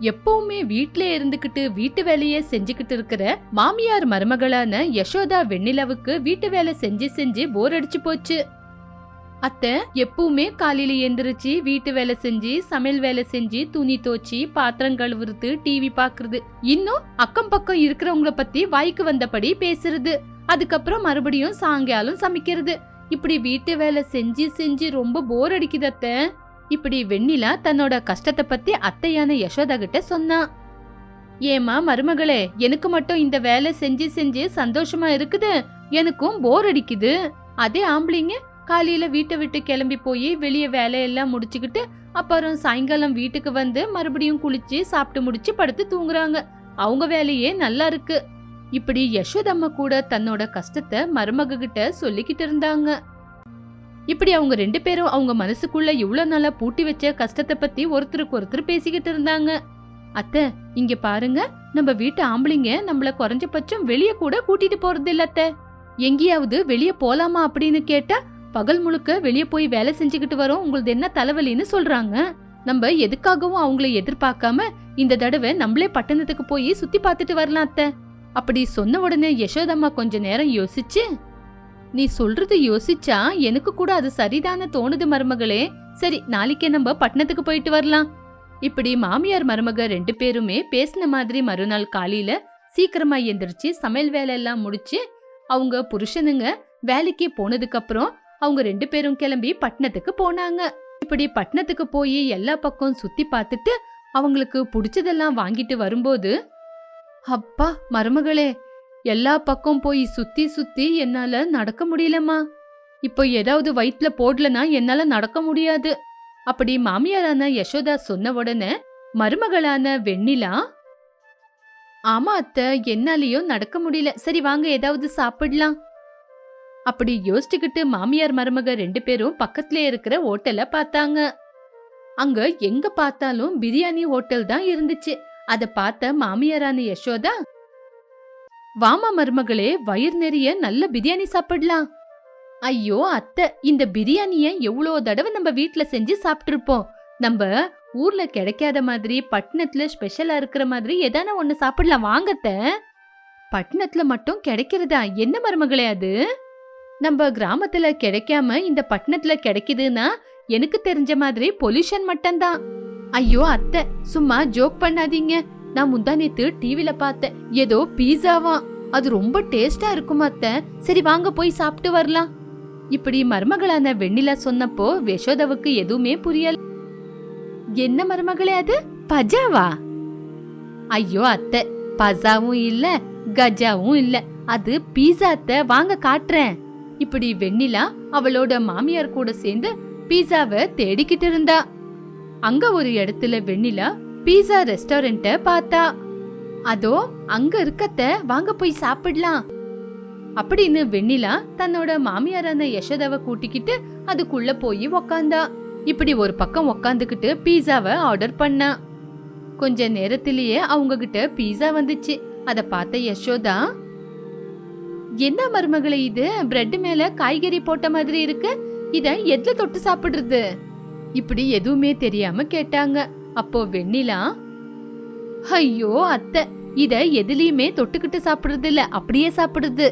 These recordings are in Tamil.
எப்பவுமே வீட்ல இருந்துகிட்டு வீட்டு வேலையே செஞ்சுக்கிட்டு இருக்கிற மாமியார் மருமகளான யசோதா வெண்ணிலாவுக்கு வீட்டு வேலை செஞ்சு செஞ்சு போர் அடிச்சு போச்சு. அத்தை எப்பவுமே காலையில எந்திரிச்சு வீட்டு வேலை செஞ்சு சமையல் வேலை செஞ்சு துணி தோச்சி பாத்திரம் கழுவுறது டிவி பாக்குறது. இன்னும் அக்கம் பக்கம் இருக்கிறவங்கள பத்தி வாய்க்கு வந்தபடி பேசுறது. அதுக்கப்புறம் மறுபடியும் சாயங்காலம் சமைக்கிறது. இப்படி வீட்டு வேலை செஞ்சு செஞ்சு ரொம்ப போர் அடிக்குது அத்தை. இப்படி வெண்ணிலா தன்னோட கஷ்டத்தை பத்தி அத்தையான யசோதா கிட்ட சொன்னா. ஏமா மருமகளே எனக்கு மட்டும் இந்த வேலை செஞ்சு செஞ்சு சந்தோஷமா இருக்குது. எனக்கும் போர் அடிக்குது. அதே ஆம்பளைங்க காலையில வீட்டை விட்டு கிளம்பி போய் வெளியே வேலையெல்லாம் முடிச்சுக்கிட்டு அப்புறம் சாயங்காலம் வீட்டுக்கு வந்து மறுபடியும் குளிச்சு சாப்பிட்டு முடிச்சு படுத்து தூங்குறாங்க. அவங்க வேலையே நல்லா இருக்கு. இப்படி யசோதம்மா கூட தன்னோட கஷ்டத்தை மருமக கிட்ட சொல்லிக்கிட்டு இருந்தாங்க. இப்படி அவங்க ரெண்டு பேரும் அவங்க மனசுக்குள்ள இவ்வளவு நாளா பூட்டி வச்ச கஷ்டத்தை பத்தி ஒருத்தருக்கு ஒருத்தர் பேசிக்கிட்டு இருந்தாங்க. அத்தை இங்க பாருங்க. நம்ம வீட்டு ஆம்பளைங்க நம்மள குறைஞ்சபட்சம் வெளிய கூட கூட்டிட்டு போறது இல்ல அத்தை. எங்கேயாவது வெளிய போலாமா அப்படின்னு கேட்டா பகல் முழுக்க வெளிய போய் வேலை செஞ்சுக்கிட்டு வரோம். உங்களுக்கு என்ன தலைவலின்னு சொல்றாங்க. நம்ம எதுக்காகவும் அவங்கள எதிர்பார்க்காம இந்த தடவை நம்மளே பட்டணத்துக்கு போய் சுத்தி பார்த்துட்டு வரலாம் அத்தை. அப்படி சொன்ன உடனே யசோதம்மா கொஞ்ச நேரம் யோசிச்சு நீ சொல்றது யோசிச்சா எனக்கு கூட அது சரிதான தோணுது மருமகளே. சரி நாளைக்கே நம்ம பட்டணத்துக்கு போயிட்டு வரலாம். இப்படி மாமியார் மருமக ரெண்டு பேருமே பேசின மாதிரி மறுநாள் காலையில சீக்கிரமா எந்திரிச்சு சமையல் வேலையெல்லாம் முடிச்சு அவங்க புருஷனுங்க வேலைக்கு போனதுக்கு அப்புறம் அவங்க ரெண்டு பேரும் கிளம்பி பட்டணத்துக்கு போனாங்க. இப்படி பட்டணத்துக்கு போய் எல்லா பக்கம் சுத்தி பார்த்துட்டு அவங்களுக்கு பிடிச்சதெல்லாம் வாங்கிட்டு வரும்போது அப்பா மருமகளே எல்லா பக்கம் போய் சுத்தி சுத்தி என்னால நடக்க முடியலம்மா. இப்போ ஏதாவது வயிற்றுல போடலனா என்னால நடக்க முடியாது. அப்படி மாமியாரான யசோதா சொன்ன உடனே மருமகளான வெண்ணிலா ஆமா அத்தை என்னாலயும் நடக்க முடியல. சரி வாங்க ஏதாவது சாப்பிடலாம். அப்படி யோசிச்சுக்கிட்டு மாமியார் மருமக ரெண்டு பேரும் பக்கத்துல இருக்கிற ஹோட்டலை பார்த்தாங்க. அங்க எங்க பார்த்தாலும் பிரியாணி ஹோட்டல் தான் இருந்துச்சு. அதை பார்த்த மாமியாரான யசோதா வாமா மருமகளே வயிறு நிறைய நல்ல பிரியாணி சாப்பிடலாம். ஐயோ அத்தை இந்த பிரியாணிய எவ்வளோ தடவை நம்ம வீட்ல செஞ்சு சாப்பிட்டுருப்போம். நம்ம ஊர்ல கிடைக்காத மாதிரி பட்டணத்துல ஸ்பெஷலா இருக்கிற மாதிரி எதான ஒண்ணு சாப்பிடலாம். வாங்கத்த பட்டணத்துல மட்டும் கிடைக்கிறதா? என்ன மருமகளே அது? நம்ம கிராமத்துல கிடைக்காம இந்த பட்டணத்துல கிடைக்குதுன்னா எனக்கு தெரிஞ்ச மாதிரி பொல்யூஷன் மட்டும்தான். ஐயோ அத்தை சும்மா ஜோக் பண்ணாதீங்க. நான் முந்தா நேத்து டிவில பார்த்தேன். ஏதோ பீஸாவா? அது ரொம்ப டேஸ்டா இருக்கும் அத்தை? சரி வாங்க போய் சாப்பிட்டு வரலாம். இப்படி மருமகளான வெண்ணிலா சொன்னப்போ யசோதாவுக்கு எதுவுமே புரியல. என்ன மருமகளே அது? பஜாவா? ஐயோ அத்தை பஜாவும் இல்ல கஜாவும் இல்ல. அது பீஸா அத்தை. வாங்க காட்டுறேன். இப்படி வெண்ணிலா அவளோட மாமியார் கூட சேர்ந்து பீஸாவை தேடிக்கிட்டு இருந்தா. அங்க ஒரு இடத்துல வெண்ணிலா பீஸா ரெஸ்டாரண்ட்ட பார்த்தா அதோ அங்க இருக்கத்த வாங்க போய் சாப்பிடலாம். அப்படின்னு வெண்ணிலா தன்னோட மாமியாரான யசோதாவை கூட்டிக்கிட்டு அதுக்குள்ள போய் உக்காந்தா. இப்படி ஒரு பக்கம் உக்காந்துக்கிட்டு பீஸாவை ஆர்டர் பண்ணா. கொஞ்ச நேரத்திலேயே அவங்க கிட்ட பீஸா வந்துச்சு. அத பார்த்த யசோதா என்ன மருமகளை இது? பிரெட் மேல காய்கறி போட்ட மாதிரி இருக்கு. இத எதுல தொட்டு சாப்பிடுறது? இப்படி எதுவுமே தெரியாம கேட்டாங்க. அப்போ வெண்ணிலா ஐயோ அத்தை இத எதுலயுமே தொட்டுக்கிட்டு சாப்பிடுறது இல்ல அப்படியே சாப்பிடுறது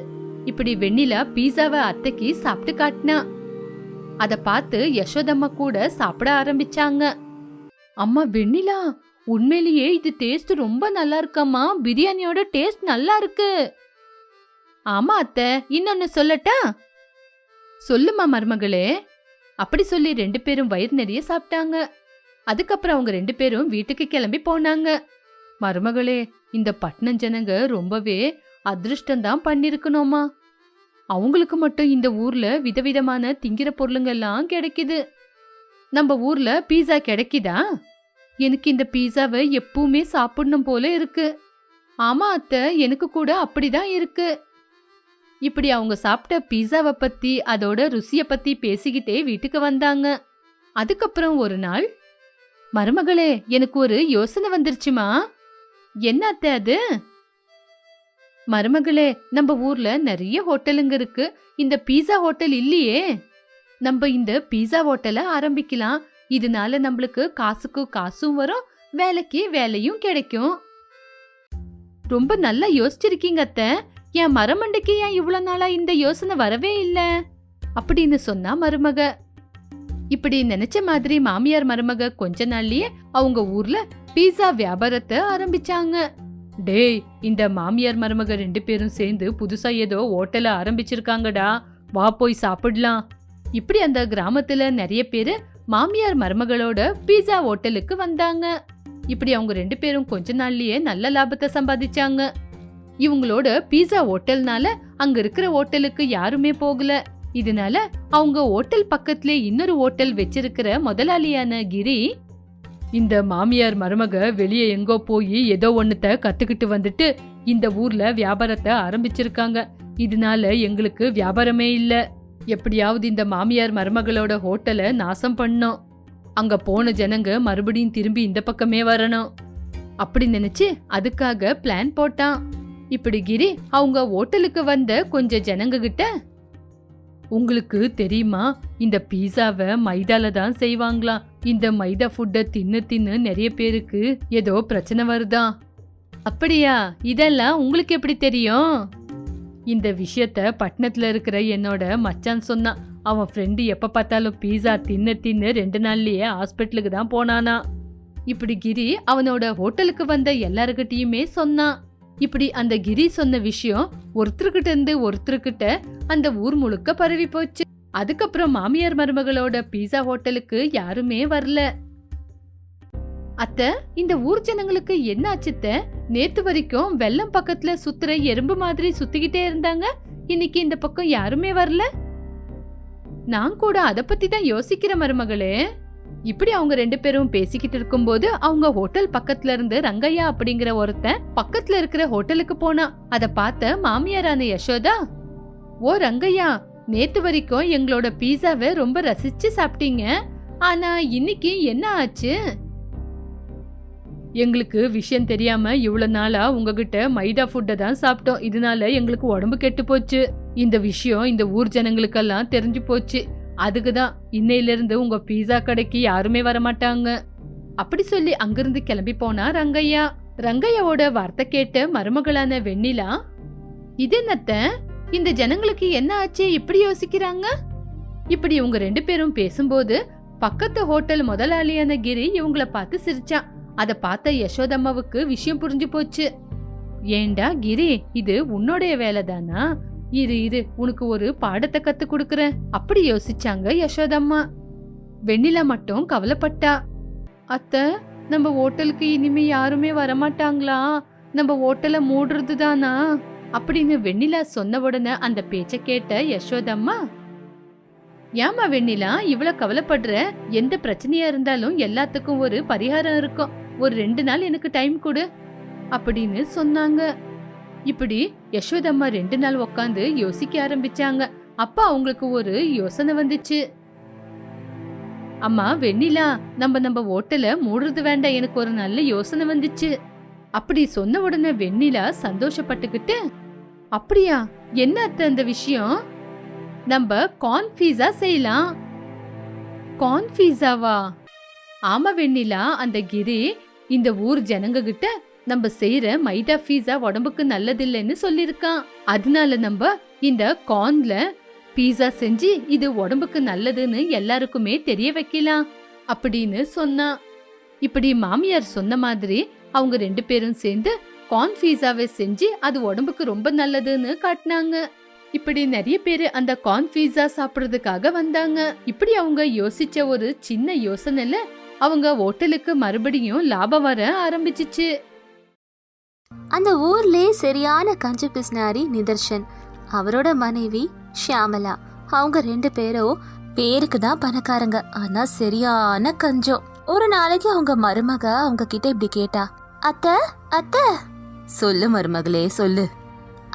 இப்படி வெண்ணிலா பீஸாவை அத்தைக்கு சாப்பிட்டு காட்டினா. அத பார்த்து யசோதம்மா கூட சாப்பிட ஆரம்பிச்சாங்க. அம்மா வெண்ணிலா உண்மையிலேயே இது டேஸ்ட் ரொம்ப நல்லா இருக்கம்மா. பிரியாணியோட டேஸ்ட் நல்லா இருக்கு. ஆமா அத்தை இன்னொன்னு சொல்லட்டா? சொல்லுமா மருமகளே. அப்படி சொல்லி ரெண்டு பேரும் வயிறு நிறைய சாப்பிட்டாங்க. அதுக்கப்புறம் அவங்க ரெண்டு பேரும் வீட்டுக்கு கிளம்பி போனாங்க. மருமகளே இந்த பட்டணம் ஜனங்க ரொம்பவே அதிருஷ்டந்தான் பண்ணிருக்கணுமா? அவங்களுக்கு மட்டும் இந்த ஊர்ல விதவிதமான திங்கிற பொருளுங்கெல்லாம் கிடைக்குது. நம்ம ஊர்ல பீஸா கிடைக்குதா? எனக்கு இந்த பீஸாவை எப்பவுமே சாப்பிடணும் போல இருக்கு. ஆமா அத்தை எனக்கு கூட அப்படிதான் இருக்கு. இப்படி அவங்க சாப்பிட்ட பீஸாவை பத்தி அதோட ருசியை பத்தி பேசிக்கிட்டே வீட்டுக்கு வந்தாங்க. அதுக்கப்புறம் ஒரு நாள் மருமகளே எனக்கு ஒரு யோசனை வந்துருச்சுமா? என்ன அத்தை அது? மருமகளே நம்ம ஊர்ல நிறைய ஹோட்டலுங்க இருக்கு. இந்த பீஸா ஹோட்டல் இல்லையே. நம்ம இந்த பீஸா ஹோட்டலை ஆரம்பிக்கலாம். இதனால நம்மளுக்கு காசுக்கு காசும் வரும் வேலைக்கு வேலையும் கிடைக்கும். ரொம்ப நல்லா யோசிச்சிருக்கீங்க அத்தை. என் மரமண்டைக்கு ஏன் இவ்வளவு நாளா இந்த யோசனை வரவே இல்லை? அப்படின்னு சொன்னா மருமக. இப்படி நினைச்ச மாதிரி மாமியார் மருமக கொஞ்ச நாள்லயே அவங்க ஊர்ல பீஸா வியாபாரத்தை ஆரம்பிச்சாங்க. டேய் இந்த மாமியார் மருமக ரெண்டு பேரும் சேர்ந்து புதுசா ஏதோ ஹோட்டல ஆரம்பிச்சிருக்காங்கடா. வா போய் சாப்பிடலாம். இப்படி அந்த கிராமத்துல நிறைய பேரு மாமியார் மருமகளோட பீஸா ஹோட்டலுக்கு வந்தாங்க. இப்படி அவங்க ரெண்டு பேரும் கொஞ்ச நாள்லயே நல்ல லாபத்தை சம்பாதிச்சாங்க. இவங்களோட பீஸா ஹோட்டல்னால அங்க இருக்கிற ஹோட்டலுக்கு யாருமே போகல. இதனால அவங்க ஹோட்டல் பக்கத்துல இன்னொரு ஹோட்டல் வச்சிருக்கிற முதலாளியான கிரி இந்த மாமியார் மருமக வெளியே எங்கோ போய் ஏதோ ஒண்ணுத்த கத்துக்கிட்டு வந்துட்டு இந்த ஊர்ல வியாபாரத்தை ஆரம்பிச்சிருக்காங்க. இதனால எங்களுக்கு வியாபாரமே இல்ல. எப்படியாவது இந்த மாமியார் மருமகளோட ஹோட்டலை நாசம் பண்ணோம். அங்க போன ஜனங்க மறுபடியும் திரும்பி இந்த பக்கமே வரணும். அப்படி நினைச்சு அதுக்காக பிளான் போட்டான். இப்படி கிரி அவங்க ஹோட்டலுக்கு வந்த கொஞ்சம் ஜனங்க கிட்ட உங்களுக்கு தெரியுமா? இந்த பீஸாவை மைதால தான் செய்வாங்களாம் இந்த மைதா ஃபுட்டை தின்னு தின்னு நிறைய பேருக்கு ஏதோ பிரச்சனை வருதா? அப்படியா? இதெல்லாம் உங்களுக்கு எப்படி தெரியும்? இந்த விஷயத்த பட்டணத்துல இருக்கிற என்னோட மச்சான் சொன்னான் அவன் ஃப்ரெண்டு எப்ப பார்த்தாலும் பீஸா தின்னு தின்னு ரெண்டு நாள்லயே ஹாஸ்பிட்டலுக்கு தான் போனானா. இப்படி கிரி அவனோட ஹோட்டலுக்கு வந்த எல்லாருக்கிட்டேயுமே சொன்னான். இப்படி அந்த கிரி சொன்ன விஷயம் ஒருத்தர்கிட்ட இருந்து ஒருத்தர்கிட்ட அந்த ஊர் முழுக்க பரவி போச்சு. அதுக்கப்புறம் மாமியார் மருமகளோட பீஸா ஹோட்டலுக்கு யாருமே வரல. அத்த இந்த ஊர் ஜனங்களுக்கு என்ன ஆச்சுத்த நேத்து வரைக்கும் வெள்ளம் பக்கத்துல சுத்துற எறும்பு மாதிரி சுத்திக்கிட்டே இருந்தாங்க. இன்னைக்கு இந்த பக்கம் யாருமே வரல? நான் கூட அத பத்தி தான் யோசிக்கிற மருமகளே. இப்படி அவங்க ரெண்டு பேரும் பேசிக்கிட்டு இருக்கும்போது அவங்க ஹோட்டல் பக்கத்துல இருந்து ரங்கையா அப்படிங்கிற ஒருத்தன் பக்கத்துல இருக்கிற ஹோட்டலுக்கு போனா. அத பார்த்த மாமியாரான யசோதா ஓ ரங்கையா நேத்து வரைக்கும் எங்களோட பீஸாவை ரொம்ப ரசிச்சு சாப்பிட்டீங்க. ஆனா இன்னைக்கு என்ன ஆச்சு? எங்களுக்கு விஷயம் தெரியாம இவ்வளவு நாளா உங்ககிட்ட மைதா ஃபுட்டை தான் சாப்பிட்டோம். இதனால எங்களுக்கு உடம்பு கெட்டு போச்சு. இந்த விஷயம் இந்த ஊர் ஜனங்களுக்கெல்லாம் தெரிஞ்சு போச்சு. அதுக்கு தான் இன்னையிலிருந்து உங்க பீஸா கடைக்கு யாருமே வர மாட்டாங்க அப்படி சொல்லி அங்கிருந்து கிளம்பி போனா ரங்கையா. ரங்கையாவோட வார்த்தை கேட்ட மருமகளான வெண்ணிலா இது என்னத்த? இந்த ஜனங்களுக்கு என்ன ஆச்சு? இப்படி யோசிக்கிறாங்க? இப்படி இவங்க ரெண்டு பேரும் பேசும்போது பக்கத்து ஹோட்டல் முதலாளியான கிரி இவங்கள பார்த்து சிரிச்சான் அதை பார்த்த யசோதம்மாவுக்கு விஷயம் புரிஞ்சு போச்சு. ஏண்டா கிரி இது உன்னுடைய வேலைதானா? இரு இரு உனக்கு ஒரு பாடத்தை கத்து கொடுக்கறேன். அப்படி யோசிச்சாங்க யசோதம்மா வெண்ணிலா மட்டும் கவலைப்பட்டா. அத்த நம்ம ஹோட்டலுக்கு இனிமே யாருமே வரமாட்டாங்களா? நம்ம ஹோட்டலை மூடுறது தானா அப்படின்னு வெண்ணிலா சொன்ன உடனே அந்த பேச்ச கேட்ட யசோதம்மா ஏமா வெண்ணிலா இவ்வளவு கவலைப்படுற? எந்த பிரச்சனையா இருந்தாலும் எல்லாத்துக்கும் ஒரு பரிகாரம் இருக்கும். ஒரு ரெண்டு நாள் எனக்கு டைம் கொடு அப்படின்னு சொன்னாங்க. இப்படி யசோதம்மா ரெண்டு நாள் உக்காந்து யோசிக்க ஆரம்பிச்சாங்க. அப்ப அவங்களுக்கு ஒரு யோசனை வந்துச்சு. அம்மா வெண்ணிலா நம்ம நம்ம ஓட்டல மூடுறது வேண்டாம். எனக்கு ஒரு நல்ல யோசனை வந்துச்சு. அப்படி சொன்ன உடனே வெண்ணிலா சந்தோஷப்பட்டுக்கிட்டு அப்படியா? என்ன அத்த அந்த விஷயம்? நம்ம கார்ன் பீஸா செய்யலாம். கார்ன் பீஸாவா ஆமா வெண்ணிலா அந்த கிரி இந்த ஊர் ஜனங்க கிட்ட நம்ம செய்யற மைதா பீஸா உடம்புக்கு நல்லதில்லைன்னு சொல்லியிருக்கான். அதனால நம்ம இந்த கார்ன்ல பீஸா செஞ்சு இது உடம்புக்கு நல்லதுன்னு எல்லாருக்குமே தெரிய வைக்கலாம் அப்படின்னு சொன்னான். இப்படி மாமியார் சொன்ன மாதிரி அவங்க ரெண்டு பேரும் சேர்ந்து கார்ன் பீஸாவை செஞ்சு அது உடம்புக்கு ரொம்ப நல்லதுன்னு காட்டினாங்க. இப்படி நிறைய பேர் அந்த கார்ன் பீஸா சாப்பிடுறதுக்காக வந்தாங்க. இப்படி அவங்க யோசிச்ச ஒரு சின்ன யோசனைல அவங்க ஹோட்டலுக்கு மறுபடியும் லாபம் வர ஆரம்பிச்சிச்சு. அந்த ஊர்லே சரியான கஞ்சி பிஸ்னாரி நிதர்ஷன் அவரோட மனைவி ஷியாமலா. அவங்க ரெண்டு பேரும் பேருக்கு தான் பணக்காரங்க. ஆனா சரியான கஞ்சம் ஒரு நாளைக்கு அவங்க மருமக அவங்க கிட்ட இப்படி கேட்டா அத்த அத்த. சொல்லு மருமகளே சொல்லு.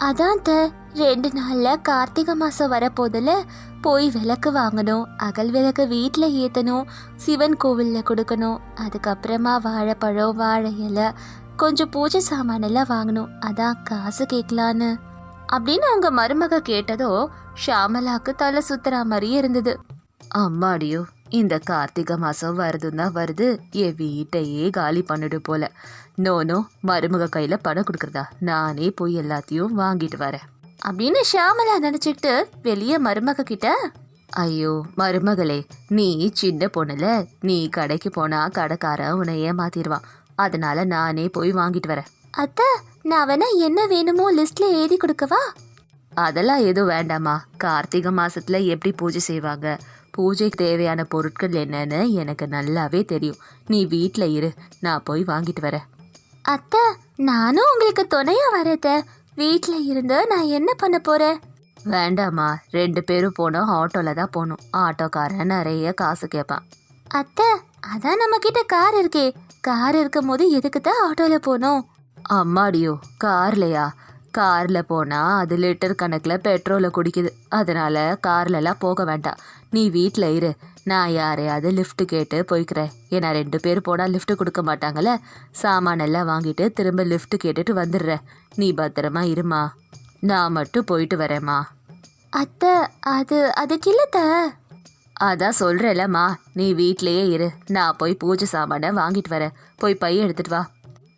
அதான் அத்த ரெண்டு நாள்ல கார்த்திகை மாசம் வரப்போதுல போய் விளக்கு வாங்கணும் அகல் விளக்கு வீட்டில் ஏத்தணும் சிவன் கோவில்ல கொடுக்கணும் அதுக்கப்புறமா வாழைப்பழம் வாழை இலை கொஞ்சம் பூஜை சாமான் எல்லாம் வாங்கணும். அதான் காசு கேட்கலான்னு. அப்படின்னு அவங்க மருமக கேட்டதோ ஷாமலாக்கு தலை சுத்துற மாதிரியே இருந்தது. அம்மாடியோ இந்த கார்த்திகை மாசம் வருதுன்னா வருது. என் வீட்டையே காலி பண்ணிடு போல. நோனோ மருமக கையில பணம் கொடுக்குறதா? நானே போய் எல்லாத்தையும் வாங்கிட்டு வரேன். அப்படின்னு ஷியாமலா நினச்சிக்கிட்டு வெளியே மருமக கிட்ட ஐயோ மருமகளே நீ சின்ன பொண்ணுல நீ கடைக்கு போனா கடைக்காரன் உன்னை ஏமாத்திடுவான். அதனால நானே போய் வாங்கிட்டு வரேன். அத்தை நான் வேணா என்ன வேணுமோ லிஸ்ட்ல எழுதி கொடுக்கவா? அதெல்லாம் எதுவும் வேண்டாமா கார்த்திகை மாசத்துல எப்படி பூஜை செய்வாங்க? பூஜைக்கு தேவையான பொருட்கள் என்னன்னு எனக்கு நல்லாவே தெரியும். நீ வீட்டில் இரு. நான் போய் வாங்கிட்டு வரேன். அத்தை நானும் உங்களுக்கு துணையா வரத வீட்டில் இருந்து நான் என்ன பண்ண போறேன்? வேண்டாமா ரெண்டு பேரும் போனோம் ஆட்டோல தான் போகணும். ஆட்டோக்காரன் நிறைய காசு கேட்பான். அத்தை அதான் நம்ம கிட்ட கார் இருக்கே. கார் இருக்கும் போது எதுக்கு தான் ஆட்டோல போனோம் அம்மாடியோ கார்லையா? கார்ல போனா அது லிட்டர் கணக்குல பெட்ரோலை குடிக்குது. அதனால கார்லலாம் போக வேண்டாம். நீ வீட்ல இரு. நான் யாரையாவது லிஃப்ட் கேட்டு போய்க்கிறேன். ஏன்னா ரெண்டு பேர் போனா லிஃப்ட் கொடுக்க மாட்டாங்கல்ல? சாமானெல்லாம் வாங்கிட்டு திரும்ப லிஃப்ட் கேட்டுட்டு வந்துடுறேன். நீ பத்திரமா இருமா. நான் மட்டும் போயிட்டு வரேம்மா. அத்தை அது அதுக்கு இல்லத்த அதான் சொல்கிறேலம்மா நீ வீட்லேயே இரு. நான் போய் பூஜை சாமானை வாங்கிட்டு வரேன். போய் பை எடுத்துட்டு வா.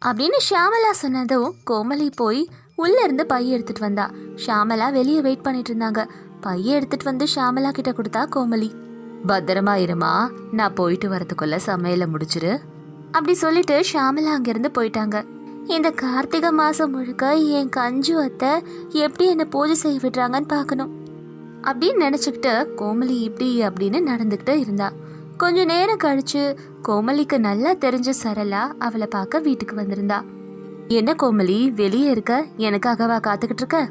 அப்படின்னு ஷியாமலா சொன்னதும் கோமலி போய் உள்ளே இருந்து பைய எடுத்துட்டு வந்தா. ஷியாமலா வெளியே வெயிட் பண்ணிட்டு இருந்தாங்க. பைய எடுத்துட்டு வந்து ஷியாமலா கிட்ட கொடுத்தா கோமலி. பத்திரமா இருமா. நான் போயிட்டு வரதுக்குள்ள சமையலை முடிச்சிரு. அப்படி சொல்லிட்டு ஷியாமலா அங்கிருந்து போயிட்டாங்க. இந்த கார்த்திகை மாசம் முழுக்க என் கஞ்சு அத்தை எப்படி என்ன பூஜை செய்ய விடுறாங்கன்னு பார்க்கணும். அப்படின்னு நினச்சிக்கிட்டு கோமலி இப்படி அப்படின்னு நடந்துக்கிட்டு இருந்தா. கொஞ்ச நேரம் கழிச்சு கோமலிக்கு நல்லா தெரிஞ்ச சரளா அவளை பார்க்க வீட்டுக்கு வந்திருந்தா. என்ன கோமலி வெளியே இருக்க? எனக்காகவா காத்துக்கிட்டு இருக்க?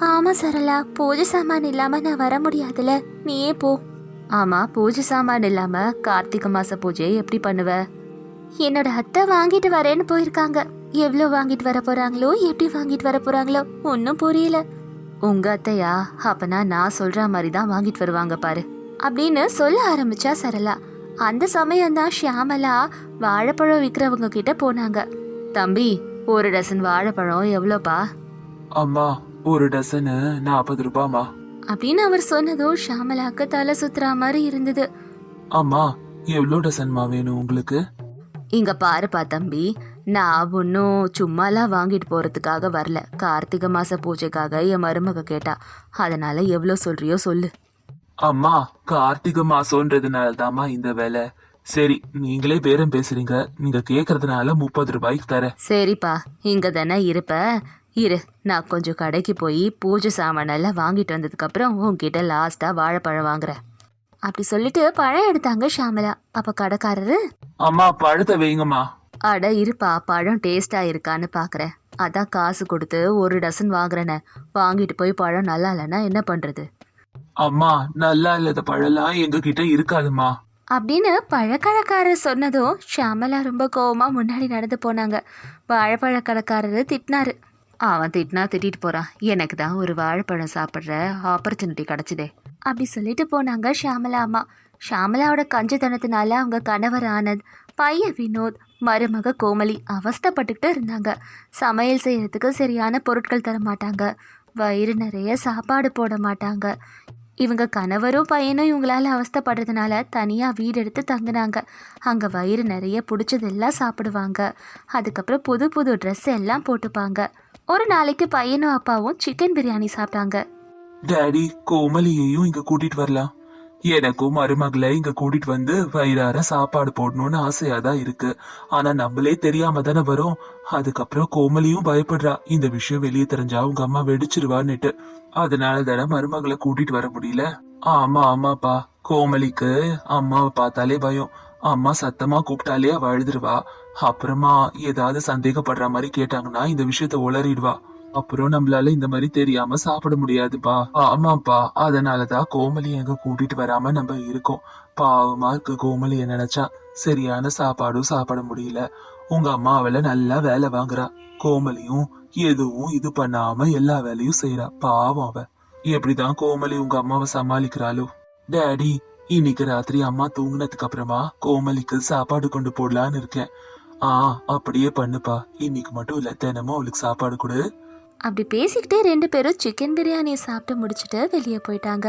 ஆமா சரளா பூஜை சாமான் இல்லாம நான் வர முடியாதுல. நீயே போ. ஆமா பூஜை சாமான் இல்லாம கார்த்திகை மாச பூஜையை எப்படி பண்ணுவ? என்னோட அத்தை வாங்கிட்டு வரேன்னு போயிருக்காங்க. எவ்வளோ வாங்கிட்டு வர போறாங்களோ எப்படி வாங்கிட்டு வர போறாங்களோ ஒன்றும் புரியல. உங்க அத்தையா அப்பனா நான் சொல்ற மாதிரி தான் வாங்கிட்டு வருவாங்க பாரு. அப்படின்னு சொல்ல ஆரம்பிச்சா சரளா. அந்த சமயம் தான் ஷியாமலா வாழைப்பழம் விற்கிறவங்க கிட்ட போனாங்க. தம்பி ஒரு டசன் வாழைப்பழம் எவ்வளோப்பா? அம்மா ஒரு டசனு நாற்பது ரூபாமா அப்படின்னு அவர் சொன்னதும் ஷியாமலாக்கு தலை சுத்துற மாதிரி இருந்தது. அம்மா எவ்வளோ டசன்மா வேணும் உங்களுக்கு? இங்க பாருப்பா தம்பி நான் ஒன்றும் சும்மாலாம் வாங்கிட்டு போறதுக்காக வரல. கார்த்திகை மாச பூஜைக்காக என் மருமக கேட்டா அதனால எவ்வளோ சொல்றியோ சொல்லு. அம்மா கார்த்திகை மாசம்ன்றதுனால தாம்மா இந்த வேலை. சரி நீங்களே பேரம் பேசுறீங்க. நீங்க கேக்குறதுனால முப்பது ரூபாய்க்கு தரேன். சரிப்பா இங்க தானே இருப்ப. இரு நான் கொஞ்சம் கடைக்கு போய் பூஜை சாமானெல்லாம் வாங்கிட்டு வந்ததுக்கப்புறம் உன்கிட்ட லாஸ்டா வாழைப்பழம் வாங்குறேன். அப்படி சொல்லிட்டு பழம் எடுத்தாங்க ஷாமலா. அப்ப கடைக்காரரு? அம்மா பழத்தை வைங்கம்மா. அட இருப்பா பழம் டேஸ்டா இருக்கான்னு பாக்குறேன். அதான் காசு கொடுத்து ஒரு டசன் வாங்குறேனே வாங்கிட்டு போய் பழம் நல்லா இல்லைன்னா என்ன பண்றது? அம்மா நல்லா இல்லாத பழம்லாம் எங்க கிட்ட இருக்காதுமா அப்படின்னு பழக்கடைக்காரர் சொன்னதும் ஷியாமலா ரொம்ப கோவமா முன்னாடி நடந்து போனாங்க. வாழைப்பழ கடைக்காரரு திட்டினாரு. அவன் திட்டினா திட்டிட்டு போறான். எனக்கு தான் ஒரு வாழைப்பழம் சாப்பிட்ற ஆப்பர்ச்சுனிட்டி கிடைச்சதே. அப்படி சொல்லிட்டு போனாங்க ஷியாமலா அம்மா. ஷாமலாவோட கஞ்சத்தனத்தினால அவங்க கணவர் ஆனந்த் பையன் வினோத் மருமக கோமலி அவஸ்தப்பட்டுக்கிட்டு இருந்தாங்க. சமையல் செய்யறதுக்கு சரியான பொருட்கள் தர மாட்டாங்க. வயிறு நிறைய சாப்பாடு போட மாட்டாங்க. இவங்க கணவரும் பையனும் இவங்களால அவஸ்தைப்படுறதுனால தனியாக வீடு எடுத்து தங்குனாங்க. அங்கே வயிறு நிறைய பிடிச்சதெல்லாம் சாப்பிடுவாங்க. அதுக்கப்புறம் புது புது ட்ரெஸ் எல்லாம் போட்டுப்பாங்க. ஒரு நாளைக்கு பையனும் அப்பாவும் சிக்கன் பிரியாணி சாப்பிட்டாங்க. டேடி கோமலியையும் இங்க கூட்டிட்டு வரலாம். எனக்கும் மருமகளை இங்க கூட்டிட்டு வந்து வயிறார சாப்பாடு போடணும்னு ஆசையா தான் இருக்கு. ஆனா நம்மளே தெரியாம தானே வரும். அதுக்கப்புறம் கோமலியும் பயப்படுறா. இந்த விஷயம் வெளியே தெரிஞ்சா உங்க அம்மா வெடிச்சிருவான்னுட்டு. அதனால தானே மருமகளை கூட்டிட்டு வர முடியல. ஆமா ஆமாப்பா. கோமலிக்கு அம்மாவை பார்த்தாலே பயம். அம்மா சத்தமா கூப்பிட்டாலே அவ அழுதுருவா. அப்புறமா ஏதாவது சந்தேகப்படுற மாதிரி கேட்டாங்கன்னா இந்த விஷயத்த உளறிடுவா. அப்புறம் நம்மளால இந்த மாதிரி தெரியாம சாப்பிட முடியாதுப்பா. ஆமாப்பா அதனாலதான் கோமலி எங்க கூட்டிட்டு வராம நம்ம இருக்கோம். பாவமா இருக்கு கோமலிய நினைச்சா. சரியான சாப்பாடும் சாப்பிட முடியல. உங்க அம்மா அவளை நல்லா வேலை வாங்குறா. கோமலியும் எதுவும் இது பண்ணாம எல்லா வேலையும் செய்யறா பாவம் அவ. எப்படிதான் கோமலி உங்க அம்மாவை சமாளிக்கிறாளோ. டேடி இன்னைக்கு ராத்திரி அம்மா தூங்குனதுக்கு அப்புறமா கோமலிக்கு சாப்பாடு கொண்டு போடலான்னு இருக்கேன். ஆ அப்படியே பண்ணுப்பா. இன்னைக்கு மட்டும் இல்ல தினமும் அவளுக்கு சாப்பாடு கொடு. அப்படி பேசிக்கிட்டே ரெண்டு பேரும் சிக்கன் பிரியாணியை சாப்பிட்டு முடிச்சுட்டு வெளியே போயிட்டாங்க.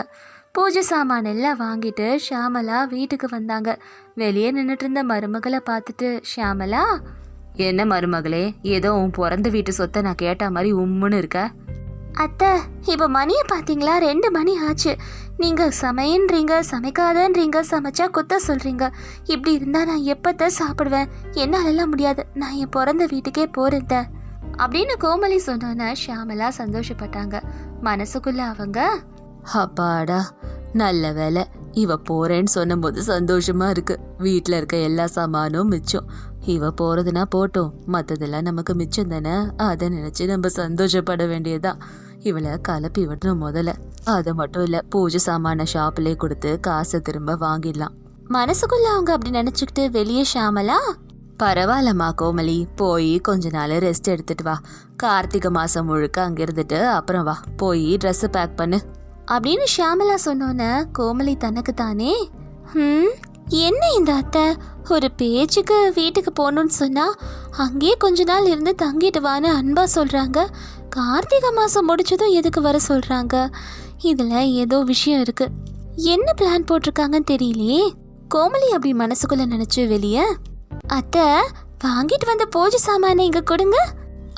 பூஜை சாமான் எல்லாம் வாங்கிட்டு ஷியாமலா வீட்டுக்கு வந்தாங்க. வெளியே நின்றுட்டு இருந்த மருமகளை பார்த்துட்டு ஷியாமலா என்ன மருமகளே ஏதோ உன் பிறந்த வீட்டு சொத்தை நான் கேட்ட மாதிரி உம்முன்னு இருக்க? அத்தை இப்போ மணியை பார்த்தீங்களா? ரெண்டு மணி ஆச்சு. நீங்கள் சமையன்றீங்க சமைக்காதன்றீங்க சமைச்சா குத்த சொல்கிறீங்க இப்படி இருந்தால் நான் எப்போத்த சாப்பிடுவேன்? என்னாலெல்லாம் முடியாது. நான் என் பிறந்த வீட்டுக்கே போகிறேன் த. அப்படின்னு கோமலி சொன்னோன்னே ஷியாமலா சந்தோஷப்பட்டாங்க. மனசுக்குள்ள அவங்க அப்பாடா நல்ல வேலை இவ போறேன்னு சொன்னபோது சந்தோஷமா இருக்கு. வீட்டில் இருக்க எல்லா சாமானும் மிச்சம். இவ போறதுனா போட்டோம். மற்றதெல்லாம் நமக்கு மிச்சம் தானே? அதை நினைச்சு நம்ம சந்தோஷப்பட வேண்டியதா? இவளை கலப்பி விடணும் முதல்ல. அது மட்டும் இல்ல பூஜை சாமான ஷாப்லயே கொடுத்து காசை திரும்ப வாங்கிடலாம். மனசுக்குள்ள அவங்க அப்படி நினைச்சுக்கிட்டு வெளியே ஷாமலா பரவாயில்லம்மா கோமலி. போய் கொஞ்ச நாள் ரெஸ்ட் எடுத்துட்டு வா. கார்த்திகை மாதம் முழுக்க அங்கே இருந்துட்டு அப்புறம் வா. போய் ட்ரெஸ் பேக் பண்ணு. அப்படின்னு ஷியாமலா சொன்னோன்னே கோமலி தனக்கு தானே? ம் என்ன இந்த அத்தை? ஒரு பேச்சுக்கு வீட்டுக்கு போகணும்னு சொன்னா அங்கேயே கொஞ்ச நாள் இருந்து தங்கிட்டு வான்னு அன்பா சொல்றாங்க. கார்த்திகை மாதம் முடிச்சதும் எதுக்கு வர சொல்றாங்க? இதில் ஏதோ விஷயம் இருக்கு. என்ன பிளான் போட்டிருக்காங்கன்னு தெரியலையே. கோமலி அப்படி மனசுக்குள்ள நினைச்சு வெளியே அத்தை வாங்கிட்டு வந்த பூஜை சாமானை இங்க கொடுங்க.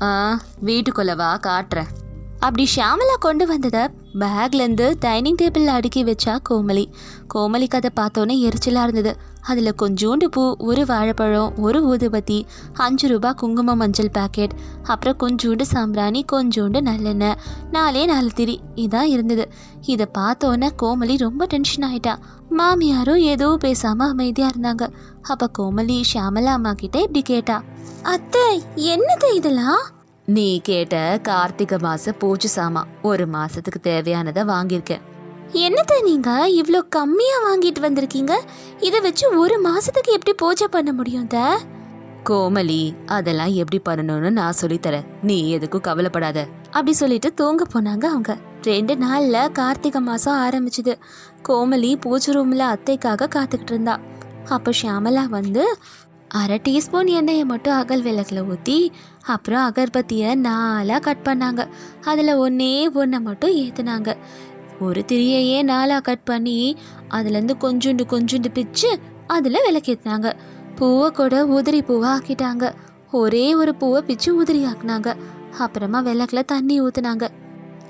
ஆ வீட்டுக்குள்ளவா காட்டுறேன். அப்படி ஷியாமலா கொண்டு வந்ததை பேக்லேருந்து டைனிங் டேபிளில் அடுக்கி வச்சா கோமலி. கோமலிக்கு அதை பார்த்தோன்னே எரிச்சலாக இருந்தது. அதில் கொஞ்சோண்டு பூ ஒரு வாழைப்பழம் ஒரு ஊதுபத்தி அஞ்சு ரூபாய் குங்கும மஞ்சள் பாக்கெட் அப்புறம் கொஞ்சோண்டு சாம்பிராணி கொஞ்சோண்டு நல்லெண்ணெய் நாலே நாலு திரி இதான் இருந்தது. இதை பார்த்தோன்னே கோமலி ரொம்ப டென்ஷன் ஆயிட்டா. மாமியாரும் எதுவும் பேசாமல் அமைதியாக இருந்தாங்க. அப்போ கோமலி ஷியாமலா அம்மா கிட்ட இப்படி கேட்டா அத்தை என்னது இதெல்லாம்? நீ கேட்ட கார்த்திகை மாச பூஜை சாமான் ஒரு மாசத்துக்கு தேவையானதை வாங்கியிருக்கேன். என்னத்த நீங்க இவ்வளோ கம்மியா வாங்கிட்டு வந்திருக்கீங்க? இதை வச்சு ஒரு மாசத்துக்கு எப்படி பூஜை பண்ண முடியும் த கோமலி அதெல்லாம் எப்படி பண்ணணும்னு நான் சொல்லித்தரேன் நீ எதுக்கும் கவலைப்படாத. அப்படி சொல்லிட்டு தூங்க போனாங்க அவங்க. ரெண்டு நாள்ல கார்த்திகை மாசம் ஆரம்பிச்சுது. கோமலி பூஜை ரூம்ல அத்தைக்காக காத்துக்கிட்டு இருந்தா. அப்போ ஷியாமலா வந்து அரை டீஸ்பூன் எண்ணெயை மட்டும் அகல் விளக்கில் ஊற்றி அப்புறம் அகர்பத்தியை நாலாக கட் பண்ணாங்க. அதில் ஒன்றே ஒன்றை மட்டும் ஏற்றுனாங்க ஒரு திரியையே நாலாக கட் பண்ணி அதுலேருந்து கொஞ்சோண்டு கொஞ்சோண்டு பிச்சு அதில் விளக்கேற்றினாங்க பூவை கூட உதிரி பூவை ஆக்கிட்டாங்க. ஒரே ஒரு பூவை பிச்சு உதிரி ஆக்குனாங்க. அப்புறமா விளக்கில் தண்ணி ஊற்றுனாங்க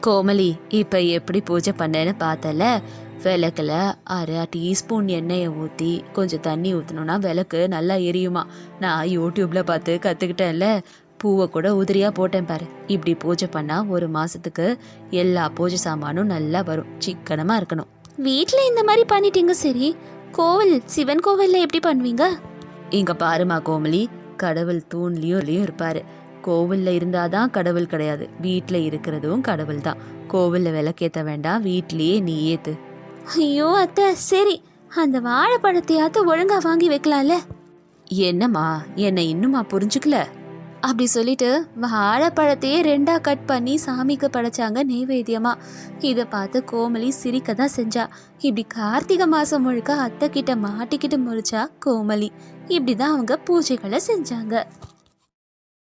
கோமலி இப்போ எப்படி பூஜை பண்ணேன்னு பார்த்தல. விளக்குல அரை டீஸ்பூன் எண்ணெயை ஊற்றி கொஞ்சம் தண்ணி ஊற்றினோன்னா விளக்கு நல்லா எரியுமா? நான் யூடியூப்பில் பார்த்து கற்றுக்கிட்டேன்ல பூவை கூட உதிரியா போட்டேன் பாரு. இப்படி பூஜை பண்ணா ஒரு மாசத்துக்கு எல்லா பூஜை சாமானும் நல்லா வரும். சிக்கனமா இருக்கணும். வீட்டில் இந்த மாதிரி பண்ணிட்டீங்க சரி. கோவில் சிவன் கோவில்ல எப்படி பண்ணுவீங்க? இங்க பாருமா கோமலி கடவுள் தூண்லயும் இருப்பாரு. கோவில்ல இருந்தாதான் கடவுள் கிடையாது. வீட்ல இருக்கிறதும் கடவுள் தான். கோவில்ல விளக்கேத்த வேண்டாம். வீட்லயே நீ ஏத்து. ஐயோ அத்தை சரி. அந்த வாழைப்பழத்தையாவது ஒழுங்கா வாங்கி வைக்கலாம்ல? என்னம்மா? என்னை இன்னுமா புரிஞ்சுக்கல? அப்படி சொல்லிட்டு வாழைப்பழத்தையே ரெண்டாக கட் பண்ணி சாமிக்கு படைச்சாங்க நெய்வேத்தியமா இதை பார்த்து கோமலி சிரிக்க தான் செஞ்சா. இப்படி கார்த்திகை மாதம் முழுக்க அத்தை கிட்ட மாட்டிக்கிட்டு முழிச்சா கோமலி இப்படிதான் அவங்க பூஜைகளை செஞ்சாங்க.